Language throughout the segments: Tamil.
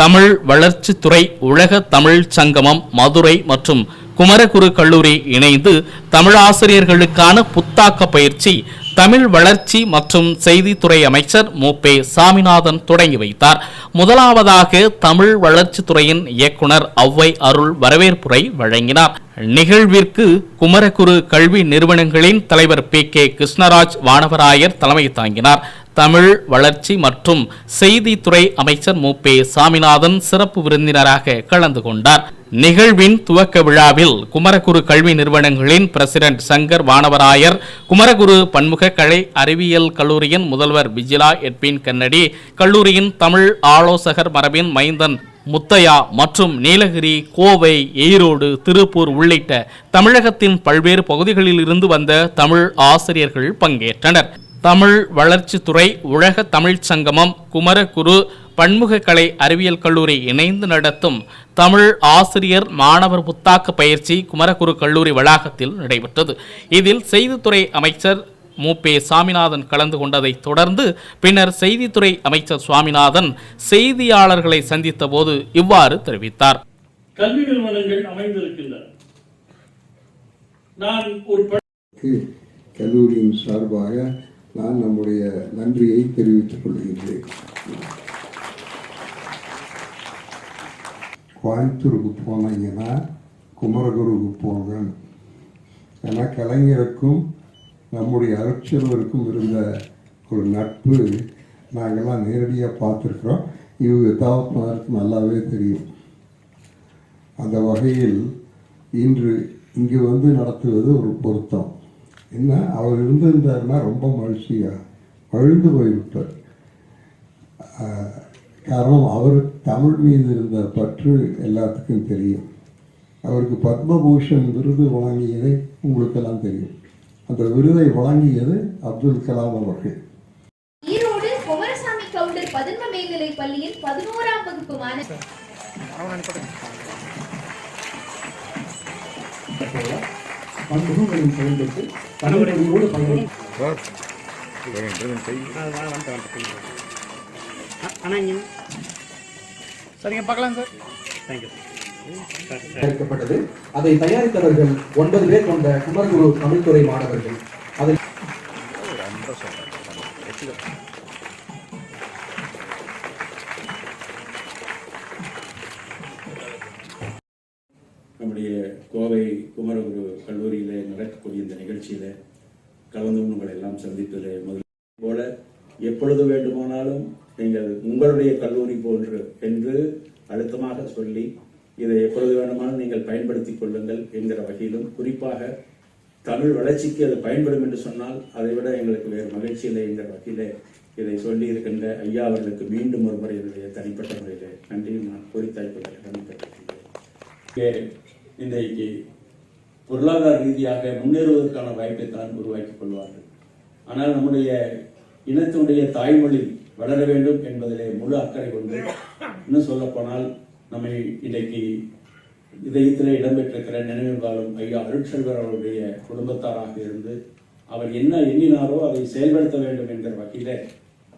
தமிழ் வளர்ச்சித்துறை உலக தமிழ் சங்கமம் மதுரை மற்றும் குமரகுரு கல்லூரி இணைந்து தமிழாசிரியர்களுக்கான புத்தாக்க பயிற்சி தமிழ் வளர்ச்சி மற்றும் செய்தித்துறை அமைச்சர் மூப்பே சாமிநாதன் தொடங்கி வைத்தார். முதலாவதாக தமிழ் வளர்ச்சித்துறையின் இயக்குனர் ஒளவை அருள் வரவேற்புரை வழங்கினார். நிகழ்விற்கு குமரகுரு கல்வி நிறுவனங்களின் தலைவர் பி. கே. கிருஷ்ணராஜ் வானவராயர் தலைமை தாங்கினார். தமிழ் வளர்ச்சி மற்றும் செய்தித்துறை அமைச்சர் மூப்பே சாமிநாதன் சிறப்பு விருந்தினராக கலந்து கொண்டார். நிகழ்வின் துவக்க விழாவில் குமரகுரு கல்வி நிறுவனங்களின் பிரசிடென்ட் சங்கர் வானவராயர் குமரகுரு பன்முக கலை அறிவியல் கல்லூரியின் முதல்வர் விஜிலா எட்வின் கன்னடி கல்லூரியின் தமிழ் ஆலோசகர் மரபின் மைந்தன் முத்தையா மற்றும் நீலகிரி கோவை ஈரோடு திருப்பூர் உள்ளிட்ட தமிழகத்தின் பல்வேறு பகுதிகளில் இருந்து வந்த தமிழ் ஆசிரியர்கள் பங்கேற்றனர். தமிழ் வளர்ச்சித்துறை உலக தமிழ்ச் சங்கமம் குமரகுரு பன்முக கலை அறிவியல் கல்லூரி இணைந்து நடத்தும் தமிழ் ஆசிரியர் மாணவர் புத்தாக்க பயிற்சி குமரகுரு கல்லூரி வளாகத்தில் நடைபெற்றது. இதில் செய்தித்துறை அமைச்சர் மூப்பே சாமிநாதன் கலந்து கொண்டதைத் தொடர்ந்து பின்னர் செய்தித்துறை அமைச்சர் சுவாமிநாதன் செய்தியாளர்களை சந்தித்த போது இவ்வாறு தெரிவித்தார். கல்வி நிறுவனங்கள் அமைந்திருக்கின்றன. நான் ஒரு ப- கல்லூரியின் சார்பாக நான் நம்முடைய நன்றியை தெரிவித்துக் கொள்கின்றேன் கோயம்புத்தூருக்கு போனீங்கன்னா குமரகுருக்கு போங்க. ஏன்னா கலைஞருக்கும் நம்முடைய அருட்செல்வருக்கும் இருந்த ஒரு நட்பு நாங்கள்லாம் நேரடியாக பார்த்துருக்குறோம். இவங்க தகப்பனருக்கு நல்லாவே தெரியும். அந்த வகையில் இன்று இங்கு வந்து நடத்துவது ஒரு பொருத்தம். என்ன? அவர் இருந்திருந்தாருன்னா ரொம்ப மகிழ்ச்சியா? பழுந்து போய்விட்டார். காரணம் அவர் தமிழ் மீது இருந்த பற்று எல்லாத்துக்கும் தெரியும். அவருக்கு பத்மபூஷன் விருது வழங்கியதை உங்களுக்கெல்லாம் தெரியும். அந்த விருதை வழங்கியது அப்துல் கலாம் அவர்கள். ஈரோடு குமரசாமி கவுண்டர் பதின்ம மேல்நிலை பள்ளியின் பதினோராம் வகுப்பு மாணவர் பண்புகளின் செயல்பட்டு பணிபுரியோடு பயணம் சரிங்க பார்க்கலாம் சார். தேங்க்யூ தயாரிக்கப்பட்டது. அதை தயாரித்தவர்கள் ஒன்பது பேர் கொண்ட குமரகுரு தமிழ்துறை மாணவர்கள். அதில் கோவை குமரகுரு கல்லூரியிலே நடக்கக்கூடிய இந்த நிகழ்ச்சியில கலந்து உங்களை எல்லாம் சந்திப்பதில் முதல் போல எப்பொழுது வேண்டுமானாலும் நீங்கள் உங்களுடைய கல்லூரி போன்று என்று அழுத்தமாக சொல்லி இதை எப்பொழுது வேண்டுமானாலும் நீங்கள் பயன்படுத்திக் கொள்ளுங்கள் என்கிற வகையிலும் குறிப்பாக தமிழ் வளர்ச்சிக்கு அது பயன்படும் என்று சொன்னால் அதை விட எங்களுக்கு வேறு மகிழ்ச்சி இல்லை என்கிற வகையிலே இதை சொல்லி இருக்கின்ற ஐயா அவர்களுக்கு மீண்டும் ஒரு முறை என்னுடைய தனிப்பட்ட முறையில் நன்றியும் நான் குறித்தாய்ப்பதற்கு நன்றி இன்றைக்கு பொருளாதார ரீதியாக முன்னேறுவதற்கான வாய்ப்பை தான் உருவாக்கிக் கொள்வார்கள். ஆனால் நம்முடைய இனத்தினுடைய தாய்மொழி வளர வேண்டும் என்பதிலே முழு அக்கறை கொண்டு இன்னும் சொல்லப்போனால் நம்மை இன்றைக்கு இதயத்திலே இடம்பெற்றிருக்கிற நினைவில் ஐயா அருட்செல்வர் அவருடைய குடும்பத்தாராக இருந்து அவர் என்ன எண்ணினாரோ அதை செயல்படுத்த வேண்டும் என்கிற வகையிலே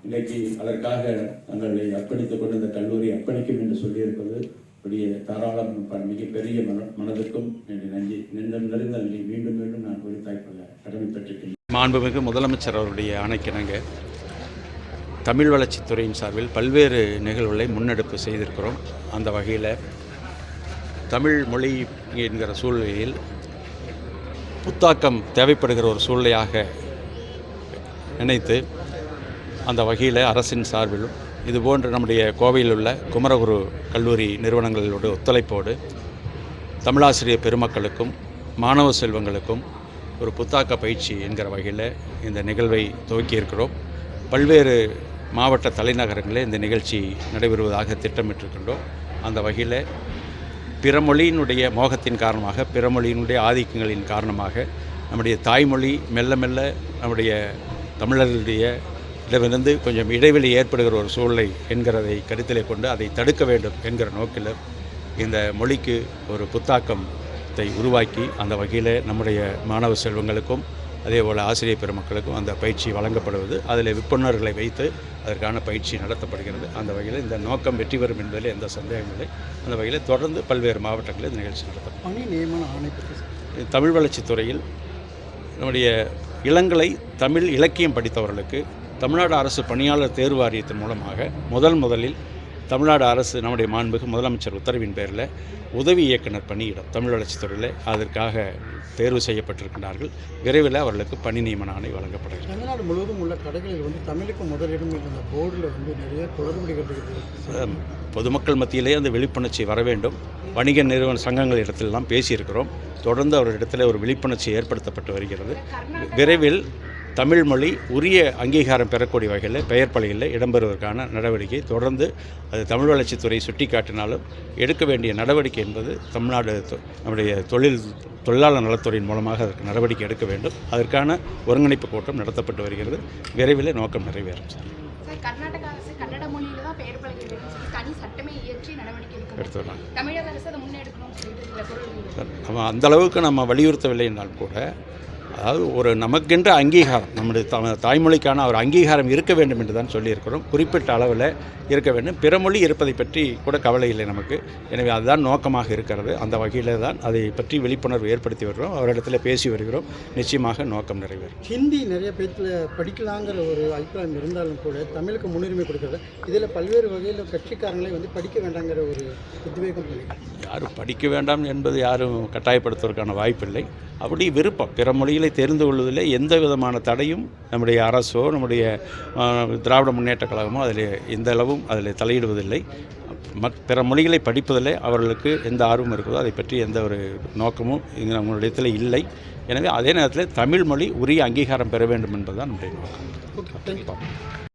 இன்றைக்கு அதற்காக தங்களை அர்ப்பணித்துக் கொண்டு இந்த கல்லூரி அர்ப்பணிக்கும் என்று சொல்லியிருப்பது உடைய தாராளம் மிகப்பெரிய மன மனதுக்கும் நன்றி நெஞ்சம் நிறைந்த நன்றி மீண்டும் மீண்டும் நான் குறித்தாய்ப்பல்ல கடமைப்பட்டிருக்கிறேன் மாண்புமிகு முதலமைச்சர் அவருடைய ஆணைக்கிணங்க தமிழ் வளர்ச்சித்துறையின் சார்பில் பல்வேறு நிகழ்வுகளை முன்னெடுப்பு செய்திருக்கிறோம். அந்த வகையில் தமிழ் மொழி என்கிற சூழ்நிலையில் புத்தாக்கம் தேவைப்படுகிற ஒரு சூழ்நிலையாக நினைத்து அந்த வகையில் அரசின் சார்பிலும் இதுபோன்று நம்முடைய கோவையில் உள்ள குமரகுரு கல்லூரி நிறுவனங்களோட ஒத்துழைப்போடு தமிழாசிரியர் பெருமக்களுக்கும் மாணவ செல்வங்களுக்கும் ஒரு புத்தாக்க பயிற்சி என்கிற வகையில் இந்த நிகழ்வை துவக்கியிருக்கிறோம். பல்வேறு மாவட்ட தலைநகரங்களில் இந்த நிகழ்ச்சி நடைபெறுவதாக திட்டமிட்டிருக்கின்றோம். அந்த வகையில் பிற மொழியினுடைய மோகத்தின் காரணமாக பிற மொழியினுடைய ஆதிக்கங்களின் காரணமாக நம்முடைய தாய்மொழி மெல்ல மெல்ல நம்முடைய தமிழர்களுடைய இடமிருந்து கொஞ்சம் இடைவெளி ஏற்படுகிற ஒரு சூழ்நிலை என்கிறதை கருத்திலே கொண்டு அதை தடுக்க வேண்டும் என்கிற நோக்கில் இந்த மொழிக்கு ஒரு புத்தாக்கத்தை உருவாக்கி அந்த வகையில் நம்முடைய மாணவ செல்வங்களுக்கும் அதே போல் ஆசிரியர் பெருமக்களுக்கும் அந்த பயிற்சி வழங்கப்படுவது அதில் விற்பனர்களை வைத்து அதற்கான பயிற்சி நடத்தப்படுகிறது. அந்த வகையில் இந்த நோக்கம் வெற்றி பெறும் என்பதில் எந்த சந்தேகமும் இல்லை. அந்த வகையில் தொடர்ந்து பல்வேறு மாவட்டங்களில் இந்த நிகழ்ச்சி நடத்தப்படும். பணி நியமன ஆணை பற்றி தமிழ் வளர்ச்சித் துறையில் நம்முடைய இளங்கலை தமிழ் இலக்கியம் படித்தவர்களுக்கு தமிழ்நாடு அரசு பணியாளர் தேர்வு வாரியத்தின் மூலமாக முதல் முதலில் தமிழ்நாடு அரசு நம்முடைய மாண்புக்கு முதலமைச்சர் உத்தரவின் பேரில் உதவி இயக்குனர் பணியிடம் தமிழ் வளர்ச்சித் துறையில் அதற்காக தேர்வு செய்யப்பட்டிருக்கிறார்கள் விரைவில் அவர்களுக்கு பணி நியமன ஆணை வழங்கப்படுகிறது. தமிழ்நாடு முழுவதும் உள்ள கடைகளில் வந்து தமிழுக்கு முதலிடம் இருந்த போர்டில் வந்து நிறைய குளறுபடிகள் பொதுமக்கள் மத்தியிலே அந்த விழிப்புணர்ச்சி வர வேண்டும். வணிக நிறுவன சங்கங்கள் இடத்திலெல்லாம் பேசியிருக்கிறோம். தொடர்ந்து அவர்களிடத்தில் ஒரு விழிப்புணர்ச்சி ஏற்படுத்தப்பட்டு வருகிறது. விரைவில் தமிழ் மொழி உரிய அங்கீகாரம் பெறக்கூடிய வகையில் பெயர் பலகையில் இடம்பெறுவதற்கான நடவடிக்கை தொடர்ந்து அது தமிழ் வளர்ச்சித்துறை சுட்டிக்காட்டினாலும் எடுக்க வேண்டிய நடவடிக்கை என்பது தமிழ்நாடு நம்முடைய தொழில் தொழிலாளர் நலத்துறையின் மூலமாக அதற்கு நடவடிக்கை எடுக்க வேண்டும். அதற்கான ஒருங்கிணைப்பு கூட்டம் நடத்தப்பட்டு வருகிறது. விரைவில் நோக்கம் நிறைவேறும் சார். கர்நாடக அரசு கன்னட மொழியில தான் பெயர் பலகை வேணும்னு சொல்லி தனி சட்டமே இயற்றி நடவடிக்கை எடுக்கணும் எடுத்து வராங்க தமிழக அரசு அதை முன்னெடுக்கணும்னு சொல்லிட்டு சில பொருள் நம்ம அந்த அளவுக்கு நம்ம வலியுறுத்தவில்லை என்றால் கூட அதாவது ஒரு நமக்கென்ற அங்கீகாரம் நம்முடைய த தாய்மொழிக்கான ஒரு அங்கீகாரம் இருக்க வேண்டும் என்று தான் சொல்லியிருக்கிறோம். குறிப்பிட்ட அளவில் இருக்க வேண்டும். பிற மொழி இருப்பதை பற்றி கூட கவலை இல்லை நமக்கு. எனவே அதுதான் நோக்கமாக இருக்கிறது. அந்த வகையில் தான் அதை பற்றி விழிப்புணர்வு ஏற்படுத்தி வருகிறோம். அவரிடத்தில் பேசி வருகிறோம். நிச்சயமாக நோக்கம் நிறைவேறும். ஹிந்தி நிறைய பேர்த்துல படிக்கலாங்கிற ஒரு அபிப்பிராயம் இருந்தாலும் கூட தமிழுக்கு முன்னுரிமை கொடுக்கறது. இதில் பல்வேறு வகையில் கட்சிக்காரங்களே வந்து படிக்க வேண்டாங்கிற ஒரு உத்வேகம் யாரும் படிக்க வேண்டாம் என்பது யாரும் கட்டாயப்படுத்துவதற்கான வாய்ப்பில்லை. அப்படி விருப்பம். பிற மொழிகளை தெரிந்து கொள்வதில் எந்த விதமான தடையும் நம்முடைய அரசோ நம்முடைய திராவிட முன்னேற்ற கழகமோ அதில் எந்த அளவும் அதில் தலையிடுவதில்லை. மற் பிற மொழிகளை படிப்பதில் அவர்களுக்கு எந்த ஆர்வம் இருக்குதோ அதை பற்றி எந்த ஒரு நோக்கமும் இங்கே நம்மளிடத்தில் இல்லை. எனவே அதே நேரத்தில் தமிழ் மொழி உரிய அங்கீகாரம் பெற வேண்டும் என்பதுதான் நம்முடைய நோக்கம்.